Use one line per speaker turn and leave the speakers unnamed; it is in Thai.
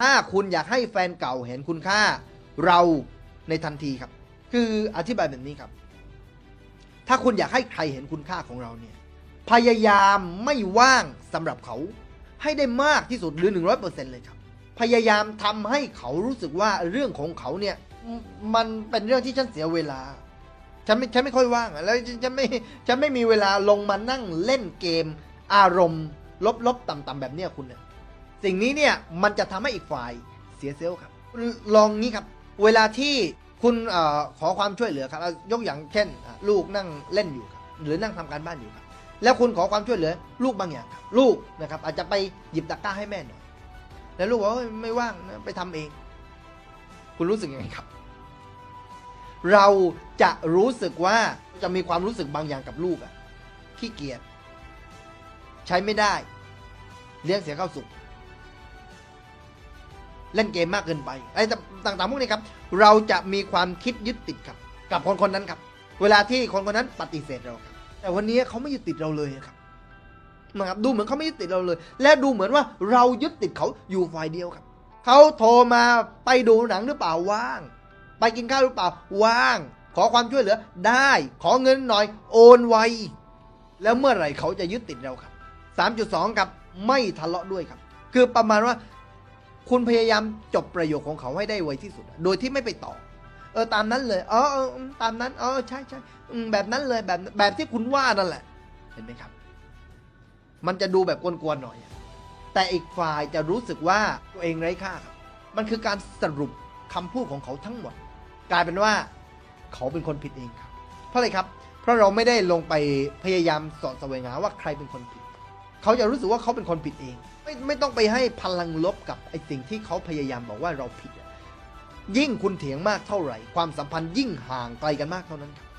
ถ้าคุณอยากให้แฟนเก่าเห็นคุณค่าเราในทันทีครับ คืออธิบายแบบนี้ครับ ถ้าคุณอยากให้ใครเห็นคุณค่าของเราเนี่ย พยายามไม่ว่างสำหรับเขา ให้ได้มากที่สุดหรือ 100%เลยครับ พยายามทำให้เขารู้สึกว่าเรื่องของเขาเนี่ย มันเป็นเรื่องที่ฉันเสียเวลา ฉันไม่ฉันไม่ค่อยว่างแล้วฉันฉันไม่ฉันไม่มีเวลาลงมานั่งเล่นเกม อารมณ์ ลบๆต่ำๆแบบเนี้ยคุณเนี่ย สิ่งนี้เนี่ยมันจะทำให้อีกฝ่ายเสียเซลล์ครับลองงี้ครับ เวลาที่คุณเออขอความช่วยเหลือครับยกอย่างเช่น ลูกนั่งเล่นอยู่ครับหรือนั่งทำการบ้านอยู่ครับ แล้วคุณขอความช่วยเหลือ ลูกบางอย่างครับลูกนะครับอาจจะไปหยิบตะกร้าให้แม่หน่อยแล้วลูกบอกว่าไม่ว่างนะไปทำเอง คุณรู้สึกยังไงครับ เราจะรู้สึกว่าจะมีความรู้สึกบางอย่างกับลูกอะขี้เกียจใช้ไม่ได้ เลี้ยงเสียข้าวสุก เล่นเกมมากเกินไปอะไอ้ต่างๆพวกนี้ครับเราจะมีความคิดยึดติดครับ กับคนคนนั้นครับ เวลาที่คนคนนั้นปฏิเสธเราครับแต่วันนี้เขาไม่ยึดติดเราเลยครับนะครับดูเหมือนเขาไม่ยึดติดเราเลย และดูเหมือนว่าเรายึดติดเขาอยู่ฝ่ายเดียวครับเขาโทรมาไปดูหนังหรือเปล่าว่าง ไปกินข้าวหรือเปล่าว่าง ขอความช่วยเหลือได้ ขอเงินหน่อยโอนไวแล้วเมื่อไหร่เขาจะยึดติดเราครับ 3.2ครับไม่ทะเลาะด้วยครับ คือประมาณว่า คุณพยายามจบประโยคของเขาให้ได้ไวที่สุด โดยที่ไม่ไปต่อ เออตามนั้นเลยอ๋อเออตามนั้นอ๋อใช่ใช่แบบนั้นเลยแบบแบบที่คุณว่านั่นแหละ เห็นไหมครับ มันจะดูแบบกวนๆหน่อย แต่อีกฝ่ายจะรู้สึกว่าตัวเองไร้ค่าครับ มันคือการสรุปคำพูดของเขาทั้งหมด กลายเป็นว่า เขาเป็นคนผิดเองครับ เพราะอะไรครับ เพราะเราไม่ได้ลงไปพยายามสอดแสวงหาว่าใครเป็นคนผิด เขาจะรู้สึกว่าเขาเป็นคนผิดเอง ไม่ไม่ต้องไปให้พลังลบกับไอ้สิ่งที่เขาพยายามบอกว่าเราผิด ยิ่งคุณเถียงมากเท่าไหร่ ความสัมพันธ์ยิ่งห่างไกลกันมากเท่านั้นครับ